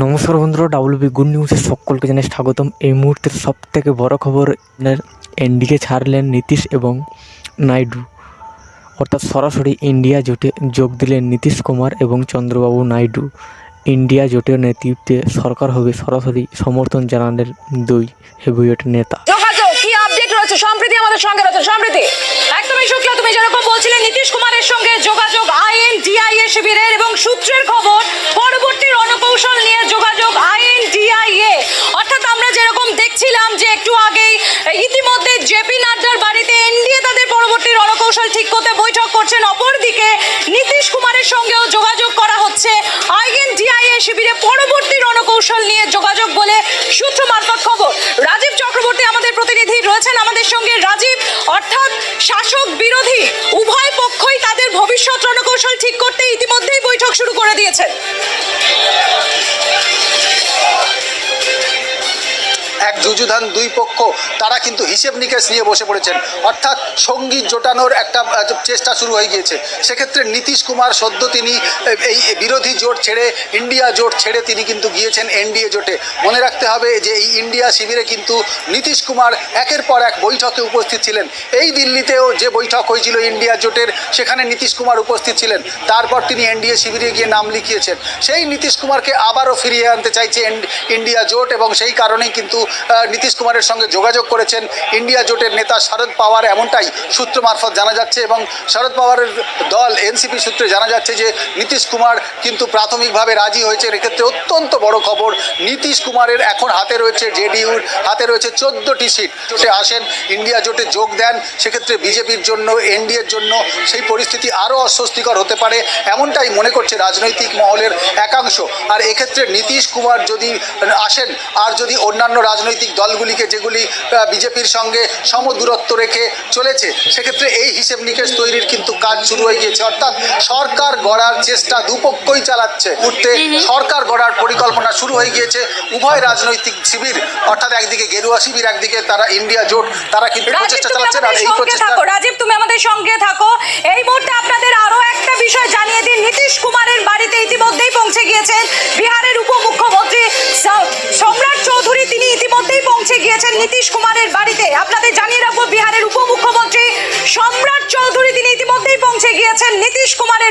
নমস্কার বন্ধুরা, WB good নিউজে সকলকে জানাই স্বাগতম। এই মুহূর্তের সব থেকে বড় খবর এনডিকে ছাড়লেন নীতিশ এবং নাইডু। অর্থাৎ সরাসরি ইন্ডিয়া জোটে যোগ দিলেন নীতিশ কুমার এবং চন্দ্রবাবু নাইডু। ইন্ডিয়া জোটের নেতৃত্বে সরকার হবে সরাসরি সমর্থন জানালেন দুই হেভিওয়েট নেতা। সম্প্রীতি আমাদের সঙ্গে রয়েছে। সম্প্রীতি, একদমই সূত্রের খবর পরবর্তী রণকৌশল নিয়ে যোগাযোগ আইএন ডিআইএ অর্থাৎ আমরা যেরকম দেখছিলাম যে একটু আগেই ইতিমধ্যে জেপি নাড্ডার বাড়িতে এনডিএ তাদের পরবর্তী রণকৌশল ঠিক করতে বৈঠক করছেন। অপরদিকে নীতিশ কুমারের সঙ্গেও যোগাযোগ করা হচ্ছে। আইএন ডিআইএ শিবিরে পরবর্তী রণকৌশল নিয়ে যোগাযোগ বলে সূত্র মারফত খবর। রাজীব চক্রবর্তী আমাদের প্রতিনিধি রয়েছেন আমাদের সঙ্গে। রাজীব, অর্থাৎ শাসক বিরোধী, উভয় পক্ষই তাদের ভবিষ্যৎ রণকৌশল ঠিক করতে ইতিমধ্যেই বৈঠক শুরু করে দিয়েছেন। যুযুধান দুই পক্ষ, তারা কিন্তু হিসেব নিকেশ নিয়ে বসে পড়েছেন। অর্থাৎ সংগীত জোটানোর একটা চেষ্টা শুরু হয়ে গিয়েছে। সেক্ষেত্রে নীতিশ কুমার সদ্য তিনি এই বিরোধী জোট ছেড়ে, ইন্ডিয়া জোট ছেড়ে তিনি কিন্তু গিয়েছেন এনডিএ জোটে। মনে রাখতে হবে যে এই ইন্ডিয়া শিবিরে কিন্তু নীতিশ কুমার একের পর এক বৈঠকে উপস্থিত ছিলেন। এই দিল্লিতেও যে বৈঠক হয়েছিল ইন্ডিয়া জোটের, সেখানে নীতিশ কুমার উপস্থিত ছিলেন। তারপর তিনি এনডিএ শিবিরে গিয়ে নাম লিখিয়েছেন। সেই নীতিশ কুমারকে আবারও ফিরিয়ে আনতে চাইছে ইন্ডিয়া জোট এবং সেই কারণেই কিন্তু নীতিশ কুমারের সঙ্গে যোগাযোগ করেছেন ইন্ডিয়া জোটের নেতা শরদ পাওয়ার, এমনটাই সূত্র মারফত জানা যাচ্ছে এবং শরদ পাওয়ারের দল এনসিপি সূত্রে জানা যাচ্ছে যে নীতিশ কুমার কিন্তু প্রাথমিকভাবে রাজি হয়েছে এক্ষেত্রে অত্যন্ত বড় খবর, নীতিশ কুমারের এখন হাতে রয়েছে জেডিইউর হাতে রয়েছে চোদ্দোটি সিট। জোটে আসেন, ইন্ডিয়া জোটে যোগ দেন, সেক্ষেত্রে বিজেপির জন্য, এনডিএর জন্য সেই পরিস্থিতি আরও অস্বস্তিকর হতে পারে, এমনটাই মনে করছে রাজনৈতিক মহলের একাংশ। আর এক্ষেত্রে নীতিশ কুমার যদি আসেন, আর যদি অন্যান্য রাজনৈতিক দলগুলিকে যেগুলি বিজেপির সঙ্গে সমদূরত্ব রেখে চলেছে সেক্ষেত্রে এই হিসেব নিকেশ তৈরির কিন্তু কাজ শুরু হয়ে গিয়েছে। অর্থাৎ সরকার গড়ার চেষ্টা দুপক্ষই চালাচ্ছে। উঠতে সরকার গড়ার পরিকল্পনা শুরু হয়ে গিয়েছে। উভয় রাজনৈতিক শিবির অর্থাৎ একদিকে গেরুয়া শিবির একদিকে তারা ইন্ডিয়া জোট তারা কিন্তু প্রচেষ্টা তুমি চালাচ্ছেন আর এই প্রচেষ্টা রাজীব তুমি আমাদের সঙ্গে থাকো। এই মুহূর্তে আপনাদের আরও একটা বিষয় জানিয়ে দিন নীতিশ কুমারের নীতিশ কুমারের বাড়িতে আপনাদের জানিয়ে রাখব বিহারের উপমুখ্যমন্ত্রী সম্রাট চৌধুরী, তিনি ইতিমধ্যেই পৌঁছে গিয়েছেন। নীতিশ কুমারের